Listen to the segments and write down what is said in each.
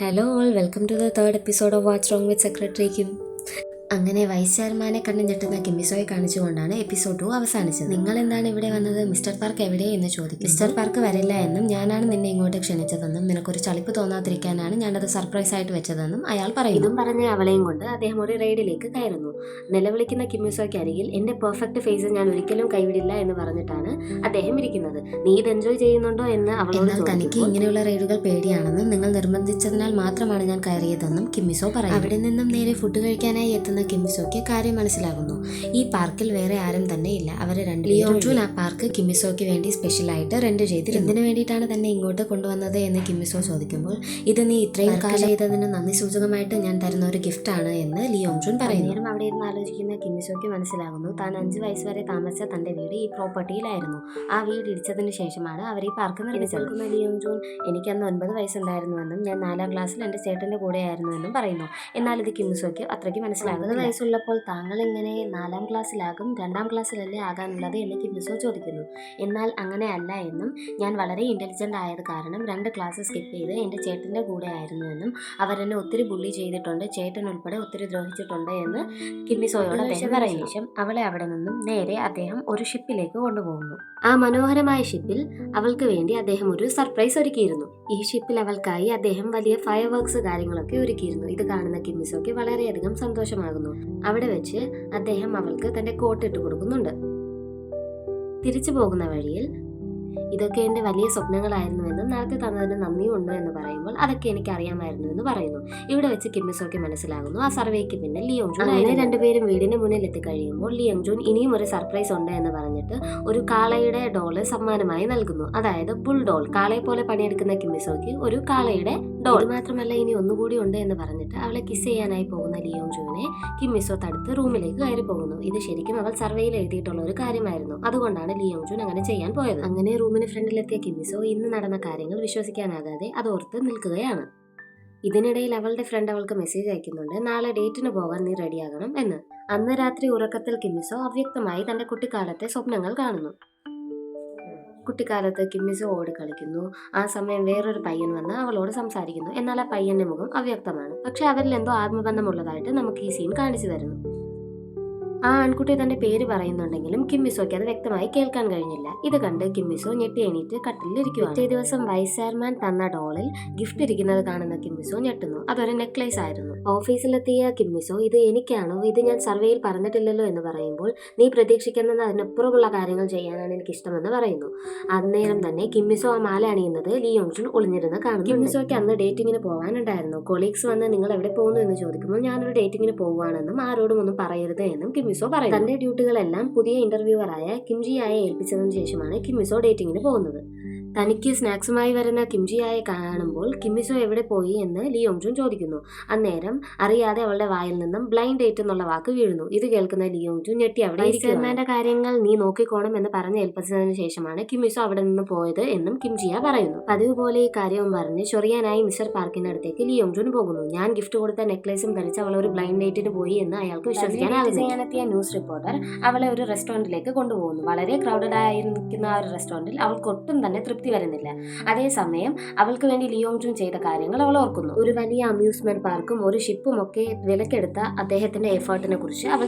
Hello all, welcome to the third episode of What's Wrong with Secretary Kim. അങ്ങനെ ചെയർമാനെ കണ്ണു ഞെട്ടുന്ന കിമ്മിസോയെ കാണിച്ചുകൊണ്ടാണ് episode to അവസാനിച്ചത് നിങ്ങൾ എന്താണ് ഇവിടെ വന്നത് മിസ്റ്റർ പാർക്ക് എവിടെ എന്ന് ചോദിക്കും മിസ്റ്റർ പാർക്ക് വരില്ല എന്നും ഞാനാണ് നിന്നെ ഇങ്ങോട്ട് ക്ഷണിച്ചതെന്നും നിനക്കൊരു ചളിപ്പ് തോന്നാതിരിക്കാനാണ് ഞാനത് സർപ്രൈസ് ആയിട്ട് വെച്ചതെന്നും അയാൾ പറയുന്നു ഇതും പറഞ്ഞ അവളെയും കൊണ്ട് അദ്ദേഹം ഒരു റൈഡിലേക്ക് കയറുന്നു നിലവിളിക്കുന്ന കിമ്മിസോയ്ക്ക് അരികിൽ എന്റെ പെർഫെക്റ്റ് ഫേസ് ഞാൻ ഒരിക്കലും കൈവിടില്ല എന്ന് പറഞ്ഞിട്ടാണ് അദ്ദേഹം ഇരിക്കുന്നത് നീ ഇത് എൻജോയ് ചെയ്യുന്നുണ്ടോ എന്ന് അവളോട് തനിക്ക് ഇങ്ങനെയുള്ള റൈഡുകൾ പേടിയാണെന്നും നിങ്ങൾ നിർബന്ധിച്ചതിനാൽ മാത്രമാണ് ഞാൻ കയറിയതെന്നും കിമ്മിസോ പറയും അവിടെ നിന്നും നേരെ ഫുഡ് കഴിക്കാനായി എത്തുന്ന കാണുന്ന കിമിസോയ്ക്ക് കാര്യം മനസ്സിലാകുന്നു ഈ പാർക്കിൽ വേറെ ആരും തന്നെ ഇല്ല അവരെ രണ്ട് ലിയോ ആ പാർക്ക് കിമിസോയ്ക്ക് വേണ്ടി സ്പെഷ്യലായിട്ട് റെന്റ് ചെയ്തിരുന്നു ഇതിനു വേണ്ടിയിട്ടാണ് തന്നെ ഇങ്ങോട്ട് കൊണ്ടുവന്നത് എന്ന് കിമിസോ ചോദിക്കുമ്പോൾ ഇത് നീ ഇത്രയും കാലം ചെയ്തതിന് നന്ദി സൂചകമായിട്ട് ഞാൻ തരുന്ന ഒരു ഗിഫ്റ്റ് ആണ് എന്ന് ലിയോങ് പറയുന്നു നേരം അവിടെ ഇരുന്ന് ആലോചിക്കുന്ന കിമിസോയ്ക്ക് മനസ്സിലാകുന്നു താൻ അഞ്ച് വയസ്സ് വരെ താമസിച്ച തന്റെ വീട് ഈ പ്രോപ്പർട്ടിയിലായിരുന്നു ആ വീട് ഇടിച്ചതിന് ശേഷമാണ് അവർ ഈ പാർക്ക് നിർമ്മിച്ചത് ലിയോങ് ജൂൺ എനിക്ക് അന്ന് ഒൻപത് വയസ്സുണ്ടായിരുന്നുവെന്നും ഞാൻ നാലാം ക്ലാസ്സിൽ എൻ്റെ ചേട്ടൻ്റെ കൂടെയായിരുന്നുവെന്നും പറയുന്നു എന്നാൽ ഇത് കിമിസോയ്ക്ക് അത്രയ്ക്ക് മനസ്സിലാകും ഒമ്പത് വയസ്സുള്ളപ്പോൾ താങ്കൾ എങ്ങനെ നാലാം ക്ലാസ്സിലാകും രണ്ടാം ക്ലാസ്സിലല്ലേ ആകാനുള്ളത് എന്നെ കിമിസോ ചോദിക്കുന്നു എന്നാൽ അങ്ങനെ അല്ല എന്നും ഞാൻ വളരെ ഇൻ്റലിജൻ്റ് ആയത് കാരണം രണ്ട് ക്ലാസ് സ്കിപ്പ് ചെയ്ത് എൻ്റെ ചേട്ടൻ്റെ കൂടെ ആയിരുന്നു എന്നും അവരെന്നെ ഒത്തിരി ബുള്ളി ചെയ്തിട്ടുണ്ട് ചേട്ടൻ ഉൾപ്പെടെ ഒത്തിരി ദ്രോഹിച്ചിട്ടുണ്ട് എന്ന് കിമിസോയോട് അദ്ദേഹം പറയുന്നു ശേഷം അവളെ അവിടെ നിന്നും നേരെ അദ്ദേഹം ഒരു ഷിപ്പിലേക്ക് കൊണ്ടുപോകുന്നു ആ മനോഹരമായ ഷിപ്പിൽ അവൾക്ക് വേണ്ടി അദ്ദേഹം ഒരു സർപ്രൈസ് ഒരുക്കിയിരുന്നു ഈ ഷിപ്പിൽ അവൾക്കായി അദ്ദേഹം വലിയ ഫയർ വർക്ക്സ് കാര്യങ്ങളൊക്കെ ഒരുക്കിയിരുന്നു ഇത് കാണുന്ന കിമ്മിസോക്ക് വളരെയധികം സന്തോഷമാകും ഉണ്ടാകുന്നു അവിടെ വെച്ച് അദ്ദേഹം അവൾക്ക് തന്റെ കോട്ട് ഇട്ട് കൊടുക്കുന്നുണ്ട് തിരിച്ചു പോകുന്ന വഴിയിൽ ഇതൊക്കെ എൻ്റെ വലിയ സ്വപ്നങ്ങളായിരുന്നുവെന്നും നടത്തി തന്നതിന് നന്ദിയുണ്ടോ എന്ന് പറയുമ്പോൾ അതൊക്കെ എനിക്ക് അറിയാമായിരുന്നു എന്ന് പറയുന്നു ഇവിടെ വെച്ച് കിമ്മിസോയ്ക്ക് മനസ്സിലാകുന്നു ആ സർവേക്ക് പിന്നെ ലിയോങ് ജൂൺ അങ്ങനെ രണ്ടുപേരും വീടിന് മുന്നിൽ എത്തിക്കഴിയുമ്പോൾ ലിയോങ് ജൂൺ ഇനിയും ഒരു സർപ്രൈസ് ഉണ്ട് എന്ന് പറഞ്ഞിട്ട് ഒരു കാളയുടെ ഡോള് സമ്മാനമായി നൽകുന്നു അതായത് ബുൾ ഡോൾ കാളയെ പോലെ പണിയെടുക്കുന്ന കിമ്മിസോയ്ക്ക് ഒരു കാളയുടെ ഡോൾ മാത്രമല്ല ഇനി ഒന്നുകൂടി ഉണ്ട് എന്ന് പറഞ്ഞിട്ട് അവളെ കിസ് ചെയ്യാനായി പോകുന്ന ലിയോങ് ജുവിനെ കിം മിസോ തടുത്ത് റൂമിലേക്ക് കയറി പോകുന്നു ഇത് ശരിക്കും അവൾ സർവേയിൽ എഴുതിയിട്ടുള്ള ഒരു കാര്യമായിരുന്നു അതുകൊണ്ടാണ് ലിയോങ് ജുൻ അങ്ങനെ ചെയ്യാൻ പോയത് അങ്ങനെ റൂമിന് ഫ്രണ്ടിലെത്തിയ കിമിസോ ഇന്ന് നടന്ന കാര്യങ്ങൾ വിശ്വസിക്കാനാകാതെ അതോർത്ത് നിൽക്കുകയാണ് ഇതിനിടയിൽ അവളുടെ ഫ്രണ്ട് അവൾക്ക് മെസ്സേജ് അയക്കുന്നുണ്ട് നാളെ ഡേറ്റിന് പോകാൻ നീ റെഡിയാകണം എന്ന് അന്ന് രാത്രി ഉറക്കത്തിൽ കിമിസോ അവ്യക്തമായി തന്റെ കുട്ടിക്കാലത്തെ സ്വപ്നങ്ങൾ കാണുന്നു കുട്ടിക്കാലത്ത് കിമ്മിസ് ഓട് കളിക്കുന്നു ആ സമയം വേറൊരു പയ്യൻ വന്ന് അവളോട് സംസാരിക്കുന്നു എന്നാൽ ആ പയ്യന്റെ മുഖം അവ്യക്തമാണ് പക്ഷെ അവരിൽ എന്തോ ആത്മബന്ധമുള്ളതായിട്ട് നമുക്ക് ഈ സീൻ കാണിച്ചു തരുന്നു ആ ആൺകുട്ടി തന്റെ പേര് പറയുന്നുണ്ടെങ്കിലും കിമ്മിസോയ്ക്ക് അത് വ്യക്തമായി കേൾക്കാൻ കഴിഞ്ഞില്ല ഇത് കണ്ട് കിമ്മിസോ ഞെട്ടി എണീറ്റ് കട്ടിലിരിക്കുക പിറ്റേ ദിവസം വൈസ് തന്ന ഡോളിൽ ഗിഫ്റ്റ് ഇരിക്കുന്നത് കാണുന്ന കിമ്മിസോ ഞെട്ടുന്നു അതൊരു നെക്ലേസ് ആയിരുന്നു ഓഫീസിലെത്തിയ കിമ്മിസോ ഇത് എനിക്കാണോ ഇത് ഞാൻ സർവേയിൽ പറഞ്ഞിട്ടില്ലല്ലോ എന്ന് പറയുമ്പോൾ നീ പ്രതീക്ഷിക്കുന്നത് അതിനപ്പുറമുള്ള കാര്യങ്ങൾ ചെയ്യാനാണ് എനിക്ക് ഇഷ്ടമെന്ന് പറയുന്നു അന്നേരം തന്നെ കിമ്മിസോ ആ മാല അണിയുന്നത് ലീ യോങ്ഷുൻ ഒളിഞ്ഞിരുന്ന് കാണുന്നു കിമ്മിസോയ്ക്ക് അന്ന് ഡേറ്റിങ്ങിന് പോകാനുണ്ടായിരുന്നു കൊളീഗ്സ് വന്ന് നിങ്ങൾ എവിടെ പോകുന്നു എന്ന് ചോദിക്കുമ്പോൾ ഞാനൊരു ഡേറ്റിങ്ങിന് പോവുകയാണെന്നും ആരോടും ഒന്നും പറയരുത് എന്നും കിമ്മി മിസോ പറയുന്നു തന്റെ ഡ്യൂട്ടികളെല്ലാം പുതിയ ഇന്റർവ്യൂവറായ കിംജിയായ ഏൽപ്പിച്ചതിനു ശേഷമാണ് കിംമിസോ ഡേറ്റിംഗിന് പോകുന്നത് തനിക്ക് സ്നാക്സുമായി വരുന്ന കിംജിയായെ കാണുമ്പോൾ കിമ്മിസോ എവിടെ പോയി എന്ന് ലിയോങ്ജുൻ ചോദിക്കുന്നു അന്നേരം അറിയാതെ അവളുടെ വായിൽ നിന്നും ബ്ലൈൻഡ് ഡേറ്റ് എന്നുള്ള വാക്ക് വീഴുന്നു ഇത് കേൾക്കുന്ന ലിയോങ്ജുൻ ഞെട്ടി അവിടെ ചെയർമാന്റെ കാര്യങ്ങൾ നീ നോക്കിക്കോണം എന്ന് പറഞ്ഞ് ഏൽപ്പിച്ചതിന് ശേഷമാണ് കിമ്മിസോ അവിടെ നിന്ന് പോയത് എന്നും കിംജിയ പറയുന്നു പതിവ് പോലെ ഈ കാര്യവും പറഞ്ഞ് ചൊറിയാനായി മിസ്റ്റർ പാർക്കിനടുത്തേക്ക് ലിയോംജുൻ പോകുന്നു ഞാൻ ഗിഫ്റ്റ് കൊടുത്ത നെക്ലേസും ധരിച്ച് അവളെ ഒരു ബ്ലൈൻഡ് ഡേറ്റിന് പോയി എന്ന് അയാൾക്ക് വിശ്വസിക്കാനാകുന്നു ന്യൂസ് റിപ്പോർട്ടർ അവളെ ഒരു റെസ്റ്റോറന്റിലേക്ക് കൊണ്ടുപോകുന്നു വളരെ ക്രൗഡഡ് ആയിരിക്കുന്ന ആ ഒരു റെസ്റ്റോറന്റിൽ അവൾക്ക് ഒട്ടും തന്നെ തൃപ്തി തൃപ്തി വരുന്നില്ല അതേസമയം അവൾക്ക് വേണ്ടി ലിയോങ് ചെയ്ത കാര്യങ്ങൾ അവൾ ഓർക്കുന്നു ഒരു വലിയ അമ്യൂസ്മെന്റ് പാർക്കും ഒരു ഷിപ്പും ഒക്കെ വിലക്കെടുത്ത അദ്ദേഹത്തിന്റെ എഫേർട്ടിനെ കുറിച്ച് അവൾ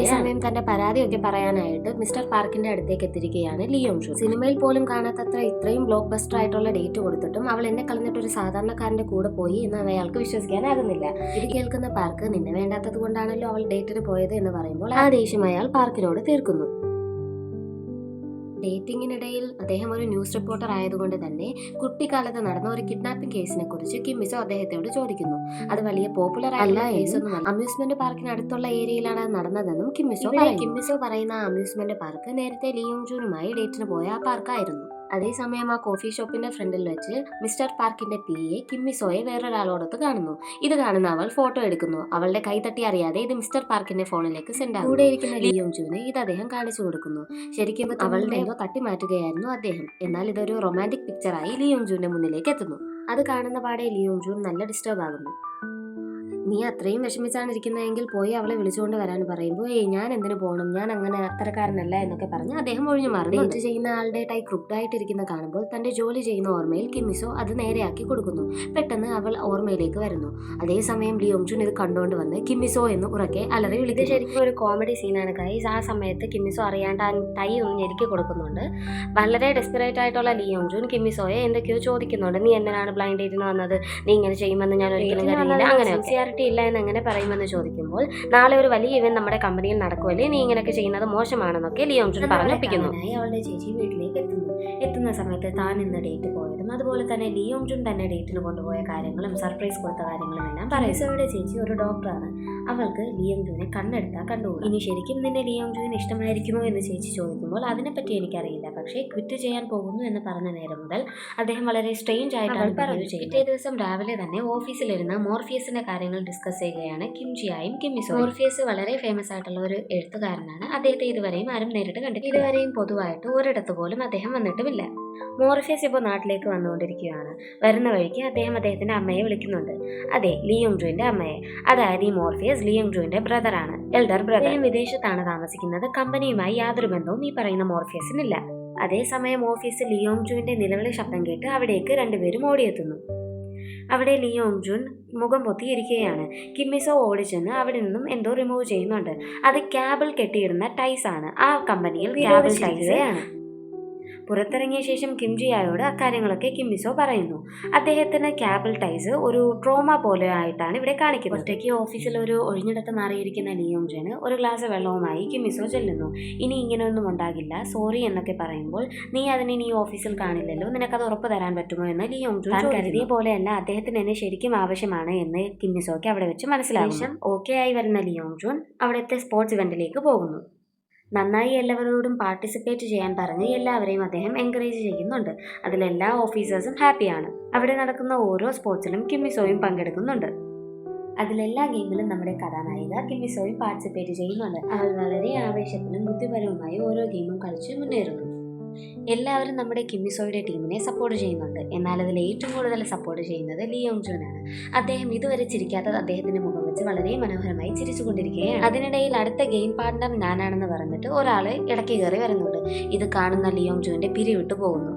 ഈ സമയം തന്റെ പരാതിയൊക്കെ പറയാനായിട്ട് മിസ്റ്റർ പാർക്കിന്റെ അടുത്തേക്ക് എത്തിരിക്കുകയാണ് ലിയോങ് സിനിമയിൽ പോലും കാണാത്തത്ര ഇത്രയും ബ്ലോക്ക് ബസ്റ്റർ ആയിട്ടുള്ള ഡേറ്റ് കൊടുത്തിട്ടും അവൾ എന്നെ കളഞ്ഞിട്ട് ഒരു സാധാരണക്കാരന്റെ കൂടെ പോയി എന്ന് അയാൾക്ക് വിശ്വസിക്കാനാകുന്നില്ല ഇത് കേൾക്കുന്ന പാർക്ക് നിന്നെ വേണ്ടാത്തത് കൊണ്ടാണല്ലോ അവൾ ഡേറ്റിന് പോയത് എന്ന് പറയുമ്പോൾ ആ ദേഷ്യം അയാൾ പാർക്കിനോട് തീർക്കുന്നു ഡേറ്റിങ്ങിനിടയിൽ അദ്ദേഹം ഒരു ന്യൂസ് റിപ്പോർട്ടർ ആയതുകൊണ്ട് തന്നെ കുട്ടിക്കാലത്ത് നടന്ന ഒരു കിഡ്നാപ്പിംഗ് കേസിനെ കുറിച്ച് കിമ്മിസോ അദ്ദേഹത്തോട് ചോദിക്കുന്നു അത് വലിയ പോപ്പുലർ അല്ല കേസൊന്നും അമ്യൂസ്മെന്റ് പാർക്കിന് അടുത്തുള്ള ഏരിയയിലാണ് നടന്നതെന്നും കിമ്മിസോ കിമ്മിസോ പറയുന്ന അമ്യൂസ്മെന്റ് പാർക്ക് നേരത്തെ ലിയോൺ ജൂനുമായി ഡേറ്റിന് പോയ ആ പാർക്കായിരുന്നു അതേസമയം ആ കോഫി ഷോപ്പിന്റെ ഫ്രണ്ടിൽ വെച്ച് മിസ്റ്റർ പാർക്കിന്റെ പിയെ കിമ്മിസോയെ വേറൊരാളോടൊത്ത് കാണുന്നു ഇത് കാണുന്ന അവൾ ഫോട്ടോ എടുക്കുന്നു അവളുടെ തട്ടി അറിയാതെ ഇത് മിസ്റ്റർ പാർക്കിന്റെ ഫോണിലേക്ക് സെൻഡ് ആകും കൂടെയിരിക്കുന്ന ഇരിക്കുന്ന ലിയോം ഇത് അദ്ദേഹം കാണിച്ചു കൊടുക്കുന്നു ശരിക്കും അവളുടെ ഏതോ തട്ടിമാറ്റുകയായിരുന്നു മാറ്റുകയായിരുന്നു അദ്ദേഹം എന്നാൽ ഇതൊരു റൊമാൻറ്റിക് പിക്ചറായി ലിയോം ജൂന്റെ മുന്നിലേക്ക് എത്തുന്നു അത് കാണുന്ന പാടെ ലിയോം ജൂൻ നല്ല ഡിസ്റ്റർബ് ആകുന്നു നീ അത്രയും വിഷമിച്ചാണ് ഇരിക്കുന്നതെങ്കിൽ പോയി അവളെ വിളിച്ചുകൊണ്ട് വരാൻ പറയുമ്പോൾ ഏയ് ഞാൻ എന്തിനു പോകണം ഞാൻ അങ്ങനെ അത്തരക്കാരനല്ല എന്നൊക്കെ പറഞ്ഞ് അദ്ദേഹം ഒഴിഞ്ഞു മാറി ഡേറ്റ് ചെയ്യുന്ന ആളുടെ ടൈ ക്രിപ്ഡായിട്ടിരിക്കുന്ന കാണുമ്പോൾ തന്റെ ജോലി ചെയ്യുന്ന ഓർമ്മയിൽ കിമിസോ അത് നേരെയാക്കി കൊടുക്കുന്നു പെട്ടെന്ന് അവൾ ഓർമ്മയിലേക്ക് വരുന്നു അതേസമയം ലിയോങ് ചുൻ ഇത് കണ്ടുകൊണ്ട് വന്ന് കിമിസോ എന്ന് ഉറക്കെ അലറി വിളിച്ചു ശരിക്കും ഒരു കോമഡി സീനാണ് കൈ ആ സമയത്ത് കിമിസോ അറിയാണ്ട് ആ ടൈ ഒന്ന് ഞെരുക്കി കൊടുക്കുന്നുണ്ട് വളരെ ഡെസ്പിറേറ്റ് ആയിട്ടുള്ള ലിയോങ് ചുൻ കിമിസോയെ എന്തൊക്കെയോ ചോദിക്കുന്നുണ്ട് നീ എന്തിനാണ് ബ്ലൈൻഡ് ഡേറ്റിന് വന്നത് നീ ഇങ്ങനെ ചെയ്യുമെന്ന് ഞാൻ ഒരിക്കലും കരുതിയില്ല അങ്ങനെ പറ്റിയില്ല എന്ന് എങ്ങനെ പറയുമെന്ന് ചോദിക്കുമ്പോൾ നാളെ ഒരു വലിയ ഇവന്റ് നമ്മുടെ കമ്പനിയിൽ നടക്കുമല്ലേ നീ ഇങ്ങനെയൊക്കെ ചെയ്യുന്നത് മോശമാണെന്നൊക്കെ ലിയോങ് ചുൻ പറഞ്ഞൊപ്പിക്കുന്നു അവളുടെ ചേച്ചി വീട്ടിലേക്ക് എത്തുന്നു എത്തുന്ന സമയത്ത് താൻ ഇന്ന് ഡേറ്റ് പോയത് കാര്യങ്ങളും അതുപോലെ തന്നെ ലിയോങ് ജുൻ തന്നെ ഡേറ്റിന് കൊണ്ടുപോയ കാര്യങ്ങളും സർപ്രൈസ് കൊടുത്ത കാര്യങ്ങളും എല്ലാം പറയും സോയുടെ ചേച്ചി ഒരു ഡോക്ടറാണ് അവൾക്ക് ലിയോങ് ജുവിനെ കണ്ണെടുത്താൽ കണ്ടുകൂടും ഇനി ശരിക്കും നിന്നെ ലിയോങ് ജുവിന് ഇഷ്ടമായിരിക്കുമോ എന്ന് ചേച്ചി ചോദിക്കുമ്പോൾ അതിനെപ്പറ്റി എനിക്കറിയില്ല പക്ഷേ ക്വിറ്റ് ചെയ്യാൻ പോകുന്നു എന്ന് പറഞ്ഞ നേരം മുതൽ അദ്ദേഹം വളരെ സ്ട്രെയിഞ്ച് ആയിട്ടാണ് പറഞ്ഞു ചെയ്തത് പിറ്റേ ദിവസം രാവിലെ തന്നെ ഓഫീസിലിരുന്ന് മോർഫിയസിന്റെ കാര്യങ്ങൾ ഡിസ്കസ് ചെയ്യുകയാണ് കിംജിയായും കിമ്മിസോ മോർഫിയസ് വളരെ ഫേമസ് ആയിട്ടുള്ള ഒരു എഴുത്തുകാരനാണ് അദ്ദേഹത്തെ ഇതുവരെയും ആരും നേരിട്ട് കണ്ടിട്ടില്ല ഇതുവരെയും പൊതുവായിട്ട് ഒരിടത്ത് പോലും അദ്ദേഹം വന്നിട്ടുമില്ല മോർഫിയസ് ഇപ്പോൾ നാട്ടിലേക്ക് വന്നുകൊണ്ടിരിക്കുകയാണ് വരുന്ന വഴിക്ക് അദ്ദേഹം അദ്ദേഹത്തിൻ്റെ അമ്മയെ വിളിക്കുന്നുണ്ട് അതെ ലിയോങ് ജുവിൻ്റെ അമ്മയെ അതായത് ഈ മോർഫിയസ് ലിയോങ് ജുവിൻ്റെ ബ്രദറാണ് എൽഡർ ബ്രദർ അദ്ദേഹം വിദേശത്താണ് താമസിക്കുന്നത് കമ്പനിയുമായി യാതൊരു ബന്ധവും ഈ പറയുന്ന മോർഫിയസിനില്ല അതേസമയം ഓഫീസിൽ ലിയോങ് ജുവിൻ്റെ നിലവിളി ശബ്ദം കേട്ട് അവിടേക്ക് രണ്ടുപേരും ഓടിയെത്തുന്നു അവിടെ ലിയോങ് ജുൻ മുഖം പൊത്തിയിരിക്കുകയാണ് കിമ്മിസോ ഓടിച്ചെന്ന് അവിടെ നിന്നും എന്തോ റിമൂവ് ചെയ്യുന്നുണ്ട് അത് ക്യാബിൾ കെട്ടിയിരുന്ന ടൈസ് ആണ് ആ കമ്പനിയിൽ ടൈസയാണ് പുറത്തിറങ്ങിയ ശേഷം കിംജിയായോട് അക്കാര്യങ്ങളൊക്കെ കിമ്മിസോ പറയുന്നു അദ്ദേഹത്തിന് ക്യാബിൾ ടൈസ് ഒരു ട്രോമ പോലെ ആയിട്ടാണ് ഇവിടെ കാണിക്കുന്നത് ഒറ്റയ്ക്ക് ഓഫീസിൽ ഒരു ഒഴിഞ്ഞിടത്ത് മാറിയിരിക്കുന്ന ലിയോംജന് ഒരു ഗ്ലാസ് വെള്ളവുമായി കിമ്മിസോ ചെല്ലുന്നു ഇനി ഇങ്ങനെയൊന്നും ഉണ്ടാകില്ല സോറി എന്നൊക്കെ പറയുമ്പോൾ നീ അതിനെ നീ ഓഫീസിൽ കാണില്ലല്ലോ നിനക്കത് ഉറപ്പ് തരാൻ പറ്റുമോ എന്ന് ലിയോങ് താൻ കരുതിയ പോലെയല്ല അദ്ദേഹത്തിന് എന്നെ ശരിക്കും ആവശ്യമാണ് എന്ന് കിമ്മിസോയ്ക്ക് അവിടെ വെച്ച് മനസ്സിലാവും ഓക്കെ ആയി വരുന്ന ലിയോങ് ജൂൺ അവിടുത്തെ സ്പോർട്സ് ഇവന്റിലേക്ക് പോകുന്നു നന്നായി എല്ലാവരോടും പാർട്ടിസിപ്പേറ്റ് ചെയ്യാൻ പറഞ്ഞ് എല്ലാവരെയും അദ്ദേഹം എൻകറേജ് ചെയ്യുന്നുണ്ട് അതിലെല്ലാ ഓഫീസേഴ്സും ഹാപ്പിയാണ് അവിടെ നടക്കുന്ന ഓരോ സ്പോർട്സിലും കിമ്മിസോയും പങ്കെടുക്കുന്നുണ്ട് അതിലെല്ലാ ഗെയിമിലും നമ്മുടെ കഥാനായിക കിമ്മിസോയും പാർട്ടിസിപ്പേറ്റ് ചെയ്യുന്നുണ്ട് അവൾ വളരെ ആവേശത്തിനും ബുദ്ധിപരവുമായി ഓരോ ഗെയിമും കളിച്ച് മുന്നേറുന്നു എല്ലാവരും നമ്മുടെ കിമ്മിസോയുടെ ടീമിനെ സപ്പോർട്ട് ചെയ്യുന്നുണ്ട് എന്നാൽ അതിൽ ഏറ്റവും കൂടുതൽ സപ്പോർട്ട് ചെയ്യുന്നത് ലിയോങ് ജോനാണ് അദ്ദേഹം ഇതുവരെ ചിരിക്കാത്തത് അദ്ദേഹത്തിന്റെ മുഖം വെച്ച് വളരെ മനോഹരമായി ചിരിച്ചുകൊണ്ടിരിക്കുകയാണ് അതിനിടയിൽ അടുത്ത ഗെയിം പാർട്ണർ ഞാനാണെന്ന് പറഞ്ഞിട്ട് ഒരാൾ ഇടയ്ക്ക് കയറി വരുന്നുണ്ട് ഇത് കാണുന്ന ലിയോങ് ജോന്റെ പിരിവിട്ടു പോകുന്നു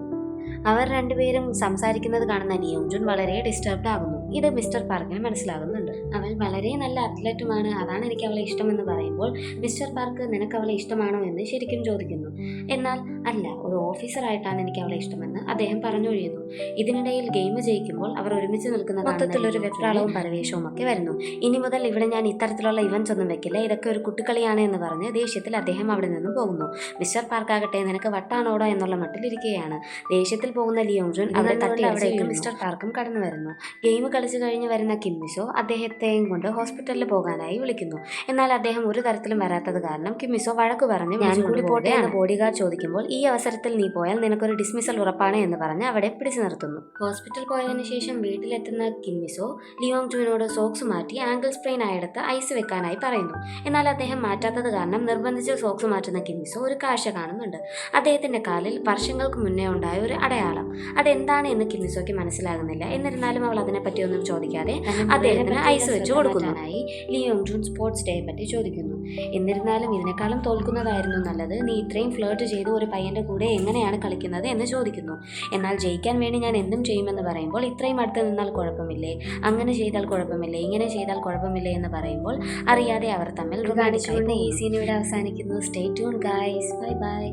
അവർ രണ്ടുപേരും സംസാരിക്കുന്നത് കാണുന്ന ലിയോങ് ജോൺ വളരെ ഡിസ്റ്റർബ്ഡ് ആകുന്നു ഇത് മിസ്റ്റർ പാർക്കിന് മനസ്സിലാകുന്നുണ്ട് അവൾ വളരെ നല്ല അത്ലറ്റുമാണ് അതാണ് എനിക്ക് അവളെ ഇഷ്ടമെന്ന് പറയുമ്പോൾ മിസ്റ്റർ പാർക്ക് നിനക്ക് അവളെ ഇഷ്ടമാണോ എന്ന് ശരിക്കും ചോദിക്കുന്നു എന്നാൽ അല്ല ഒരു ഓഫീസറായിട്ടാണ് എനിക്ക് അവളെ ഇഷ്ടമെന്ന് അദ്ദേഹം പറഞ്ഞൊഴിയുന്നു ഇതിനിടയിൽ ഗെയിം ജയിക്കുമ്പോൾ അവർ ഒരുമിച്ച് നിൽക്കുന്ന മൊത്തത്തിലൊരു വെപ്രാളവും പരവേഷവും ഒക്കെ വരുന്നു ഇനി മുതൽ ഇവിടെ ഞാൻ ഇത്തരത്തിലുള്ള ഇവൻസ് ഒന്നും വെക്കില്ല ഇതൊക്കെ ഒരു കുട്ടിക്കളിയാണ് എന്ന് പറഞ്ഞ് ദേഷ്യത്തിൽ അദ്ദേഹം അവിടെ നിന്നും പോകുന്നു മിസ്റ്റർ ആകട്ടെ നിനക്ക് വട്ടാണോടോ എന്നുള്ള മട്ടിലിരിക്കുകയാണ് ദേഷ്യത്തിൽ പോകുന്ന ലിയോൺ അവിടെ തട്ടി മിസ്റ്റർ പാർക്കും കടന്നു വരുന്നു ഗെയിം കളിച്ചു കഴിഞ്ഞ് വരുന്ന കിമ്മിസോ അദ്ദേഹത്തെയും കൊണ്ട് ഹോസ്പിറ്റലിൽ പോകാനായി വിളിക്കുന്നു എന്നാൽ അദ്ദേഹം ഒരു തരത്തിലും വരാത്തത് കാരണം കിമ്മിസോ വഴക്ക് പറഞ്ഞു ഞാൻ കൂടി പോട്ടെ എന്ന് ബോഡിഗാർഡ് ചോദിക്കുമ്പോൾ ഈ അവസരത്തിൽ നീ പോയാൽ നിനക്കൊരു ഡിസ്മിസൽ ഉറപ്പാണ് എന്ന് പറഞ്ഞ് അവിടെ പിടിച്ചു നിർത്തുന്നു ഹോസ്പിറ്റൽ പോയതിനു ശേഷം വീട്ടിലെത്തുന്ന കിമ്മിസോ ലിയോങ് ജൂനോട് സോക്സ് മാറ്റി ആംഗിൾ സ്പ്രെയിൻ ആയെടുത്ത് ഐസ് വെക്കാനായി പറയുന്നു എന്നാൽ അദ്ദേഹം മാറ്റാത്തത് കാരണം നിർബന്ധിച്ച് സോക്സ് മാറ്റുന്ന കിമ്മിസോ ഒരു കാഴ്ച കാണുന്നുണ്ട് അദ്ദേഹത്തിന്റെ കാലിൽ വർഷങ്ങൾക്ക് മുന്നേ ഉണ്ടായ ഒരു അടയാളം അതെന്താണ് എന്ന് കിമ്മിസോയ്ക്ക് മനസ്സിലാകുന്നില്ല എന്നിരുന്നാലും അവൾ അതിനെപ്പറ്റി മറുപടിയൊന്നും ചോദിക്കാതെ അദ്ദേഹത്തിന് ഐസ് വെച്ച് കൊടുക്കുന്നതിനായി ലിയോങ് ജൂൺ സ്പോർട്സ് ഡേയെ പറ്റി ചോദിക്കുന്നു എന്നിരുന്നാലും ഇതിനേക്കാളും തോൽക്കുന്നതായിരുന്നു നല്ലത് നീ ഇത്രയും ഫ്ലേർട്ട് ചെയ്ത് ഒരു പയ്യൻ്റെ കൂടെ എങ്ങനെയാണ് കളിക്കുന്നത് എന്ന് ചോദിക്കുന്നു എന്നാൽ ജയിക്കാൻ വേണ്ടി ഞാൻ എന്തും ചെയ്യുമെന്ന് പറയുമ്പോൾ ഇത്രയും അടുത്ത് നിന്നാൽ കുഴപ്പമില്ലേ അങ്ങനെ ചെയ്താൽ കുഴപ്പമില്ലേ ഇങ്ങനെ ചെയ്താൽ കുഴപ്പമില്ലേ എന്ന് പറയുമ്പോൾ അറിയാതെ അവർ തമ്മിൽ കാണിച്ചുകൊണ്ട് ഈ സീനിവിടെ അവസാനിക്കുന്നു stay tuned guys bye bye